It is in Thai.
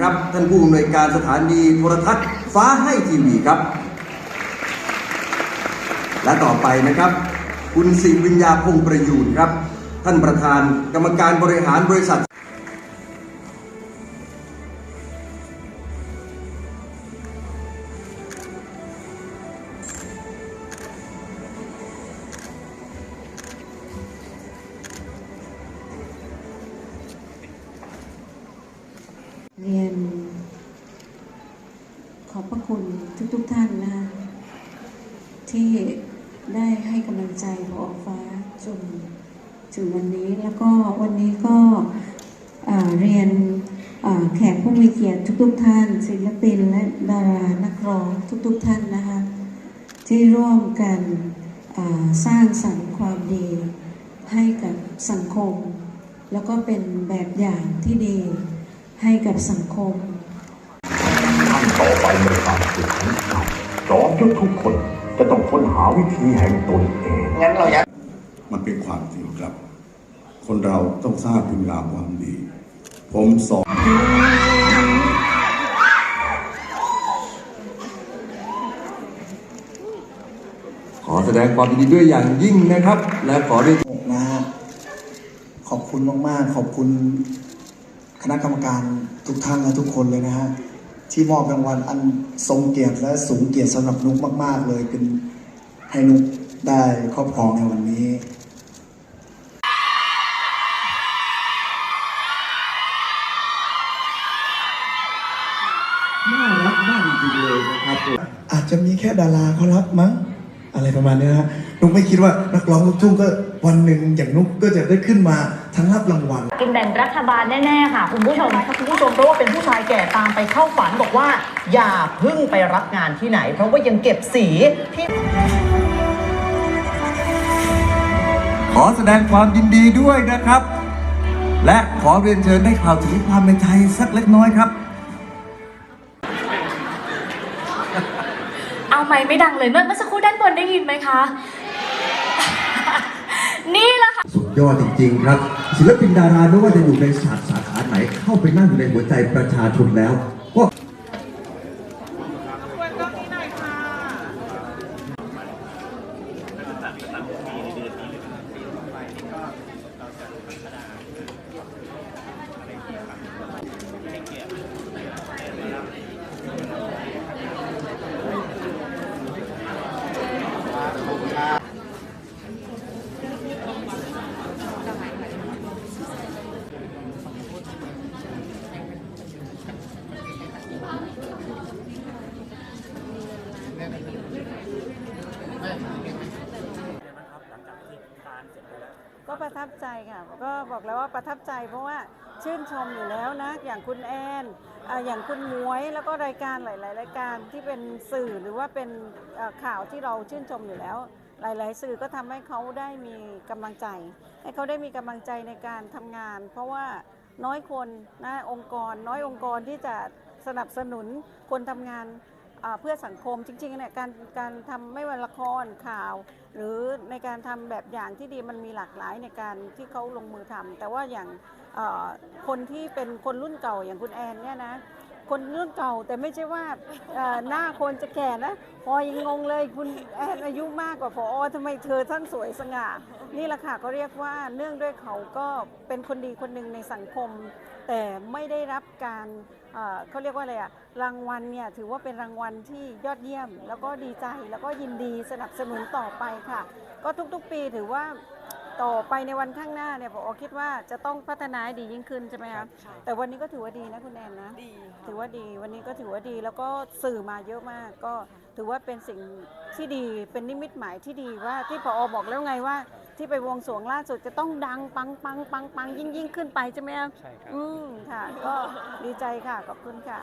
ครับ ท่านผู้อำนวยการสถานีโทรทัศน์ฟ้าให้ทีวีครับ และต่อไปนะครับ คุณสิวิญญาพงประยูนครับ ท่านประธานกรรมการบริหารบริษัท เรียน ขอบพระคุณทุกๆทท่านนะที่ได้ให้กำลังใจพอฟ้าจนถึงวันนี้แล้วก็วันนี้ก็เรียนแขกผู้มีเกียรติทุกๆท่าน ศิลปินและดารานักร้องทุกๆท่านนะคะที่ร่วมกันสร้างสรรค์ความดีให้กับสังคม แล้วก็เป็นแบบอย่างที่ดี ให้กับสังคมขั้นต่อไปในความสุขของเราจอมยุทธทุกคนจะต้องค้นหาวิธีแห่งตนเองงั้นเราอยากมันเป็นความจริงครับ คนเราต้องสร้างคุณงามความดี ผมสอนขอแสดงความยินดีด้วยอย่างยิ่งนะครับ และขอได้นะฮะขอบคุณมากๆ ขอบคุณค ณะกรรมการทุกท่านและทุกคนเลยนะฮะที่มอบรางวัลอันทรงเกียรติและสูงเกียรติสำหรับนุกมาก ๆ เลยเป็นให้นุกได้ครอบครองในวันนี้น่ารักมากจริงเลยนะครับอาจจะมีแค่ดาราเขารับมั้งอะไรประมาณนี้นะฮะ นุกไม่คิดว่านักร้องลูกทุ่งก็วันหนึ่งอย่างนุกก็จะได้ขึ้นมาทั้งรับรางวัล กินแบ่งรัฐบาลแน่ๆค่ะ คุณผู้ชมถ้าคุณผู้ชมเพราะว่าเป็นผู้ชายแก่ตามไปเข้าฝันบอกว่า อย่าเพึ่งไปรับงานที่ไหน เพราะว่ายังเก็บสีที่ ขอแสดงความยินดีด้วยนะครับ และขอเรียนเชิญได้ข่าวถึงความในใจสักเล็กน้อยครับ ไมไม่ดังเลยเมื่อเมื่อสักครู่ด้านบนได้ยินไหมคะ นี่แหละค่ะ สุดยอดจริงๆครับ ศิลปินดาราไม่ว่าจะอยู่ในศาสตร์สาขาไหนเข้าไปนั่งอยู่ในหัวใจประชาชนแล้ว ก็ประทับใจค่ะ ก็บอกแล้วว่าประทับใจเพราะว่าชื่นชมอยู่แล้วนะ อย่างคุณแอนอย่างคุณมวยแล้วก็รายการหลาย ๆ รายการที่เป็นสื่อหรือว่าเป็นข่าวที่เราชื่นชมอยู่แล้ว หลาย ๆ สื่อก็ทำให้เขาได้มีกำลังใจ ให้เขาได้มีกำลังใจในการทำงาน เพราะว่าน้อยคนนะองค์กร น้อยองค์กรที่จะสนับสนุนคนทำงาน เพื่อสังคมจริงๆเนี่ยการการทำไม่ว่าละครข่าว หรือในการทำแบบอย่างที่ดีมันมีหลากหลายในการที่เขาลงมือทำแต่ว่าอย่างเอ่อคนที่เป็นคนรุ่นเก่าอย่างคุณแอนเนี่ยนะ คนรุ่นเก่าแต่ไม่ใช่ว่าหน้าคนจะแก่นะพอยังงงเลยคุณแอนอายุมากกว่าพอทำไมเธอท่านสวยสง่า นี่แหละค่ะเขาเรียกว่าเนื่องด้วยเขาก็เป็นคนดีคนหนึ่งในสังคม แต่ไม่ได้รับการเอ่อเขาเรียกว่าอะไรอะรางวัลเนี่ยถือว่าเป็นรางวัลที่ยอดเยี่ยม แล้วก็ดีใจแล้วก็ยินดีสนับสนุนต่อไปค่ะ ก็ทุกๆปีถือว่า ต่อไปในวันข้างหน้าเนี่ยผมคิดว่าจะต้องพัฒนาให้ดียิ่งขึ้นใช่ไหมคะแต่วันนี้ก็ถือว่าดีนะคุณแอนนะถือว่าดีวันนี้ก็ถือว่าดี แล้วก็สื่อมาเยอะมาก ก็ถือว่าเป็นสิ่งที่ดีเป็นนิมิตหมายที่ดีว่าที่พอบอกแล้วไงว่า ที่ไปบวงสรวงล่าสุดจะต้องดังปังปังปังปังยิ่งยิ่งขึ้นไปใช่ไหมครับใช่ครับอืมค่ะ ก็ดีใจค่ะขอบคุณค่ะ